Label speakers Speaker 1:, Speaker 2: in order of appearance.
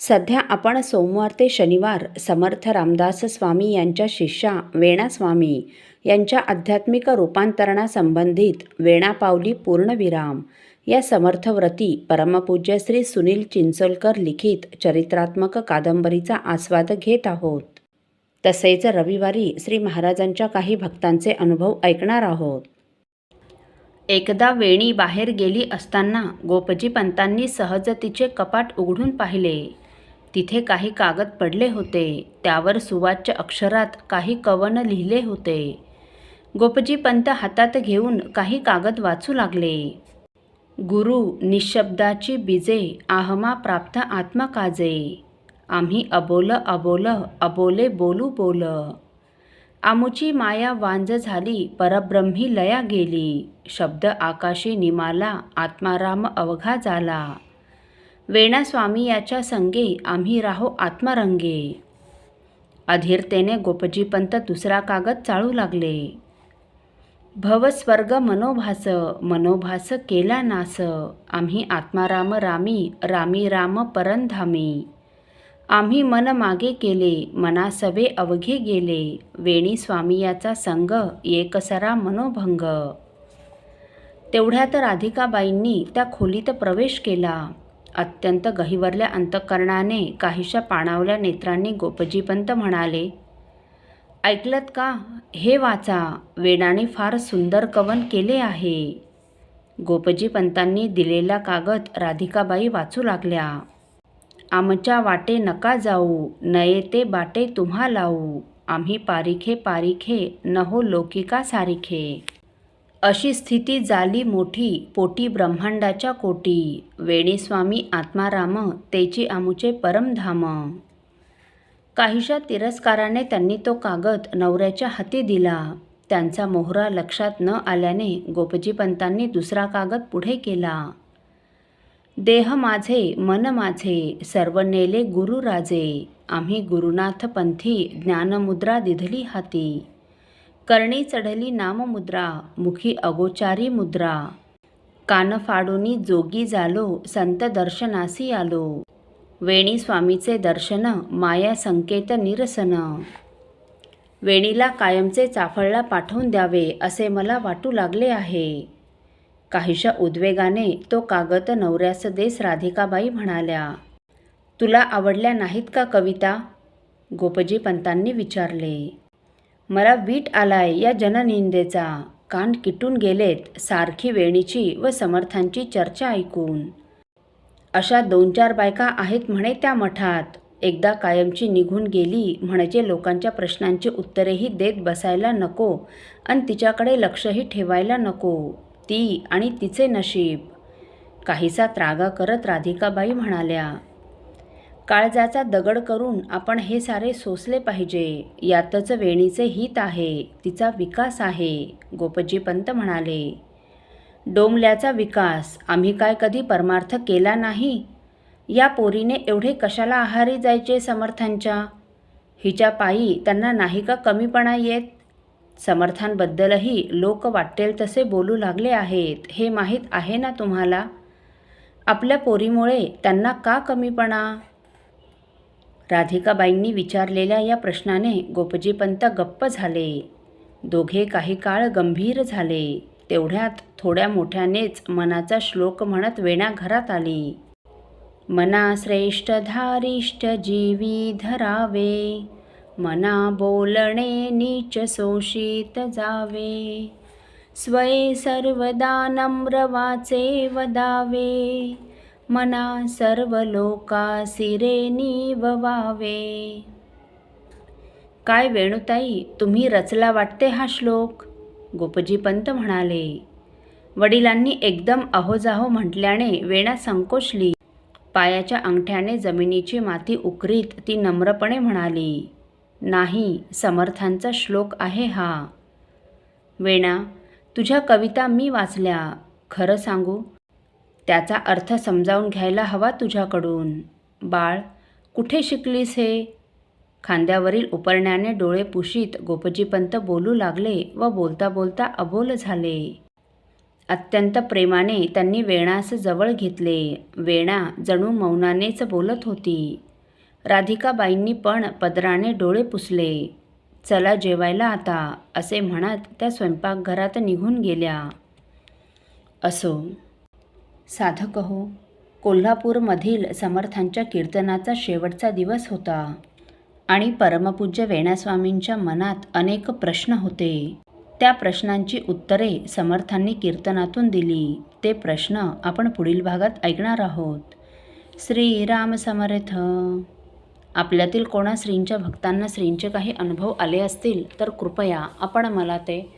Speaker 1: सध्या आपण सोमवार ते शनिवार समर्थ रामदास स्वामी यांच्या शिष्या वेणा स्वामी यांच्या आध्यात्मिक रूपांतरणासंबंधित वेणापावली पूर्णविराम या समर्थव्रती परमपूज्य श्री सुनील चिंचोलकर लिखित चरित्रात्मक कादंबरीचा आस्वाद घेत आहोत. तसेच रविवारी श्री महाराजांच्या काही भक्तांचे अनुभव ऐकणार आहोत. एकदा वेणी बाहेर गेली असताना गोपजी पंतांनी सहज तिचे कपाट उघडून पाहिले. तिथे काही कागद पडले होते. त्यावर सुवाच्य अक्षरात काही कवन लिहिले होते. गोपजी पंत हातात घेऊन काही कागद वाचू लागले. गुरु निशब्दाची बीजे आहमा प्राप्त आत्मकाजे आम्ही अबोल अबोल अबोले बोलू बोल. आमुची माया वांज झाली परब्रह्मी लया गेली. शब्द आकाशी निमाला आत्माराम अवघा झाला वेणास्वामी याच्या संगे आम्ही राहो आत्मरंगे. अधीरतेने गोपजीपंत दुसरा कागद चाळू लागले. भवस्वर्ग मनोभास मनोभास केला नास. आम्ही आत्माराम रामी रामी राम परंधामी. आम्ही मन मागे केले मनासवे अवघे गेले. वेणी स्वामी याचा संग एकसरा मनोभंग. तेवढ्यात राधिकाबाईंनी त्या खोलीत प्रवेश केला. अत्यंत गहिवरल्या अंतःकरणाने काहीशा पाणावल्या नेत्रांनी गोपजीपंत म्हणाले ऐकलत का? हे वाचा वेणाने फार सुंदर कवन केले आहे. गोपजीपंतांनी दिलेला कागद राधिकाबाई वाचू लागल्या आमच्या वाटे नका जाऊ नये ते बाटे तुम्हा लावू आम्ही पारिखे पारिखे नहो लौकिका सारिखे. अशी स्थिती झाली मोठी. पोटी ब्रह्मांडाच्या कोटी. वेणीस्वामी आत्माराम तेची आमुचे परमधाम. काहीशा तिरस्काराने त्यांनी तो कागद नवऱ्याच्या हाती दिला. त्यांचा मोहरा लक्षात न आल्याने गोपजीपंतांनी दुसरा कागद पुढे केला. देह माझे मन माझे सर्व नेले गुरुराजे. आम्ही गुरुनाथ पंथी ज्ञानमुद्रा दिधली हाती. करणी चढली नाममुद्रा मुखी अगोचारी मुद्रा. कान फाडूनी जोगी झालो संत दर्शनासी आलो. वेणी स्वामीचे दर्शन माया संकेत निरसन. वेणीला कायमचे चाफळला पाठवून द्यावे असे मला वाटू लागले आहे. काहीशा उद्वेगाने तो कागद नवऱ्यास देस राधिकाबाई म्हणाल्या तुला आवडल्या नाहीत का कविता? गोपजी पंतांनी विचारले. मला वीट आलाय या जननिंदेचा. कान किटून गेलेत सारखी वेणीची व समर्थांची चर्चा ऐकून. अशा दोन चार बायका आहेत म्हणे त्या मठात. एकदा कायमची निघून गेली म्हणजे लोकांच्या प्रश्नांची उत्तरेही देत बसायला नको आणि तिच्याकडे लक्षही ठेवायला नको. ती आणि तिचे नशीब. काहीसा त्रागा करत राधिकाबाई म्हणाल्या काळजाचा दगड करून आपण हे सारे सोसले पाहिजे. यातच वेणीचे हित आहे. तिचा विकास आहे गोपजीपंत म्हणाले. डोंबल्याचा विकास आम्ही काय कधी परमार्थ केला नाही? या पोरीने एवढे कशाला आहारी जायचे समर्थांच्या? हिच्या पायी त्यांना नाही का कमीपणा येत? समर्थांबद्दलही लोक वाटेल तसे बोलू लागले आहेत हे माहीत आहे ना तुम्हाला? आपल्या पोरीमुळे त्यांना का कमीपणा? राधिकाबाईंनी विचारलेल्या या प्रश्नाने गोपजीपंत गप्प झाले. दोघे काही काळ गंभीर झाले. तेवढ्यात थोड्या मोठ्यानेच मनाचा श्लोक म्हणत वेणा घरात आली. मना श्रेष्ठ धारिष्ठ जीवी धरावे मना बोलणे नीच शोषित जावे. स्वये सर्वदा नम्र वाचे वदावे. मना सर्व लोका सिरे निववावे काय वेणुताई तुम्ही रचला वाटते हा श्लोक? गोपजीपंत म्हणाले वडिलांनी एकदम अहोजाहो म्हटल्याने वेणा संकोचली. पायाच्या अंगठ्याने जमिनीची माती उकरीत ती नम्रपणे म्हणाली नाही समर्थांचा श्लोक आहे हा. वेणा तुझ्या कविता मी वाचल्या. खरं सांगू त्याचा अर्थ समजावून घ्यायला हवा तुझ्याकडून. बाळ कुठे शिकलीस हे? खांद्यावरील उपरण्याने डोळे पुशीत गोपजीपंत बोलू लागले व बोलता बोलता अबोल झाले. अत्यंत प्रेमाने त्यांनी वेणास जवळ घेतले. वेणा जणू मौनानेच बोलत होती. राधिकाबाईंनी पण पदराने डोळे पुसले. चला जेवायला आता असे म्हणत त्या स्वयंपाकघरात निघून गेल्या. असो. साधक हो कोल्हापूरमधील समर्थांच्या कीर्तनाचा शेवटचा दिवस होता आणि परमपूज्य वेणास्वामींच्या मनात अनेक प्रश्न होते. त्या प्रश्नांची उत्तरे समर्थांनी कीर्तनातून दिली. ते प्रश्न आपण पुढील भागात ऐकणार आहोत. श्रीराम समर्थ. आपल्यातील कोणा श्रींच्या भक्तांना श्रींचे काही अनुभव आले असतील तर कृपया आपण मला ते